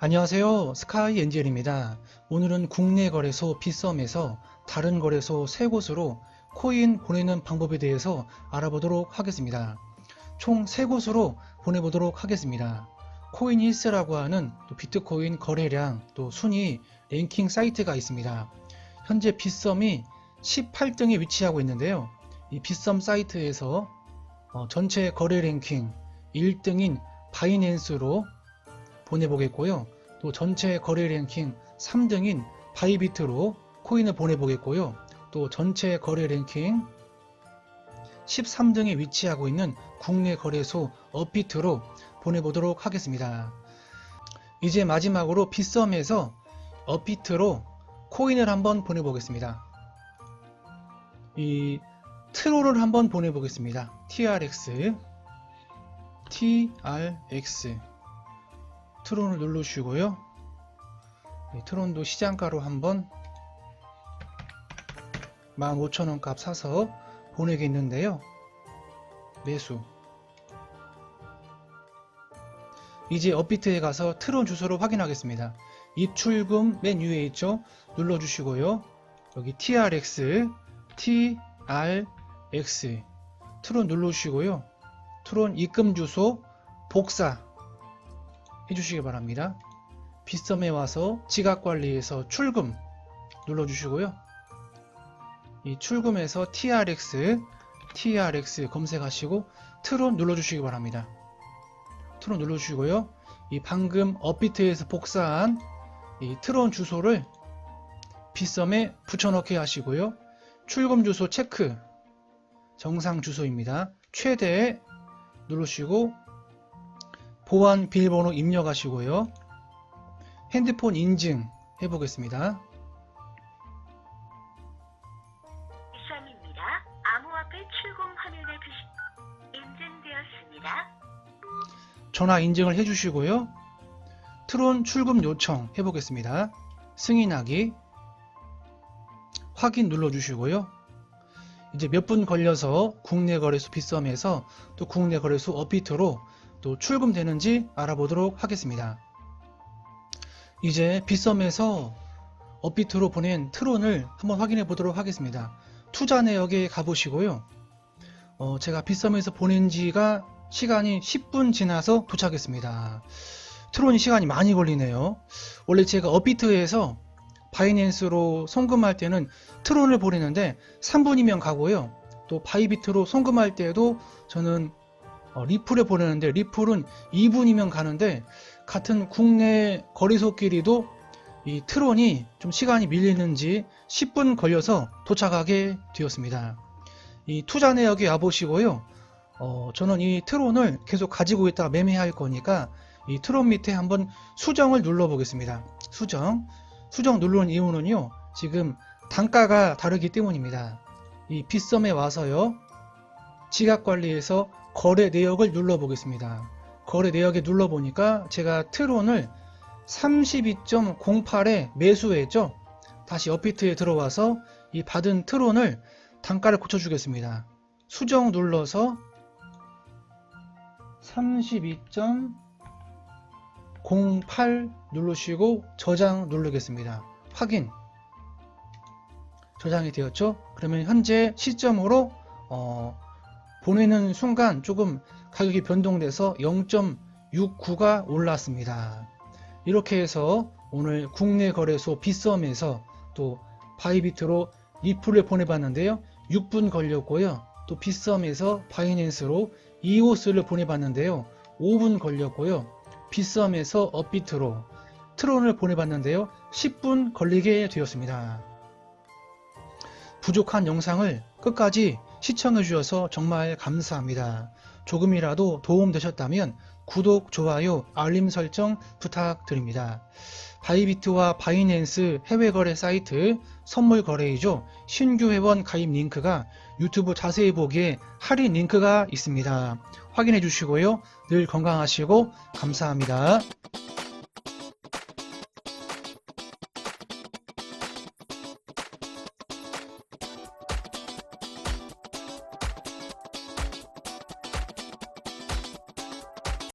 안녕하세요. 스카이 엔젤입니다. 오늘은 국내 거래소 비썸에서 다른 거래소 세 곳으로 코인 보내는 방법에 대해서 알아보도록 하겠습니다. 총 세 곳으로 보내보도록 하겠습니다. 코인 1스라고 하는 또 비트코인 거래량 또 순위 랭킹 사이트가 있습니다. 현재 비썸이 18등에 위치하고 있는데요. 이 비썸 사이트에서 어, 전체 거래 랭킹 1등인 바이낸스로 보내보겠고요. 또 전체 거래 랭킹 3등인 바이비트로 코인을 보내보겠고요. 또 전체 거래 랭킹 13등에 위치하고 있는 국내 거래소 업비트로 보내보도록 하겠습니다. 이제 마지막으로 비썸에서 업비트로 코인을 한번 보내보겠습니다. 이 트롤을 한번 보내보겠습니다. TRX TRX 트론을 누르시고요. 네, 트론도 시장가로 한번 15,000원 값 사서 보내겠는데요. 매수. 이제 업비트에 가서 트론 주소를 확인하겠습니다. 입출금 맨 위에 있죠? 눌러주시고요. 여기 TRX, TRX 트론 누르시고요. 트론 입금 주소 복사 해주시기 바랍니다. 빗썸에 와서 지각 관리에서 출금 눌러주시고요. 이 출금에서 TRX, TRX 검색하시고 트론 눌러주시기 바랍니다. 트론 눌러주시고요. 이 방금 업비트에서 복사한 이 트론 주소를 빗썸에 붙여넣기 하시고요. 출금 주소 체크 정상 주소입니다. 최대 누르시고 보안 비밀번호 입력하시고요. 핸드폰 인증 해보겠습니다. 시험입니다. 암호화폐 출금 화면을 표시 인증되었습니다. 전화 인증을 해주시고요. 트론 출금 요청 해보겠습니다. 승인하기 확인 눌러주시고요. 이제 몇 분 걸려서 국내 거래소 빗썸에서 또 국내 거래소 업비트로 또 출금되는지 알아보도록 하겠습니다. 이제 빗썸에서 업비트로 보낸 트론을 한번 확인해 보도록 하겠습니다. 투자 내역에 가보시고요. 어, 제가 빗썸에서 보낸 지가 시간이 10분 지나서 도착했습니다. 트론이 시간이 많이 걸리네요. 원래 제가 업비트에서 바이낸스로 송금할 때는 트론을 보내는데 3분이면 가고요. 또 바이비트로 송금할 때도 저는 어, 리플에 보내는데 리플은 2분이면 가는데 같은 국내 거래소끼리도 이 트론이 좀 시간이 밀리는지 10분 걸려서 도착하게 되었습니다. 이 투자 내역에 와보시고요. 어, 저는 이 트론을 계속 가지고 있다가 매매할 거니까 이 트론 밑에 한번 수정을 눌러 보겠습니다. 수정. 수정 누르는 이유는요. 지금 단가가 다르기 때문입니다. 이 빗썸에 와서요. 지각 관리에서 거래 내역을 눌러 보겠습니다. 거래 내역에 눌러 보니까 제가 트론을 32.08에 매수했죠. 다시 업비트에 들어와서 이 받은 트론을 단가를 고쳐 주겠습니다. 수정 눌러서 32.08 누르시고 저장 누르겠습니다. 확인. 저장이 되었죠? 그러면 현재 시점으로 어, 보내는 순간 조금 가격이 변동돼서 0.69가 올랐습니다. 이렇게 해서 오늘 국내 거래소 빗썸에서 또 바이비트로 리플을 보내봤는데요. 6분 걸렸고요. 또 빗썸에서 바이낸스로 이오스를 보내봤는데요. 5분 걸렸고요. 빗썸에서 업비트로 트론을 보내봤는데요. 10분 걸리게 되었습니다. 부족한 영상을 끝까지 시청해 주셔서 정말 감사합니다. 조금이라도 도움 되셨다면 구독, 좋아요, 알림 설정 부탁드립니다. 바이비트와 바이낸스 해외 거래 사이트 선물 거래이죠. 신규 회원 가입 링크가 유튜브 자세히 보기에 할인 링크가 있습니다. 확인해 주시고요. 늘 건강하시고 감사합니다.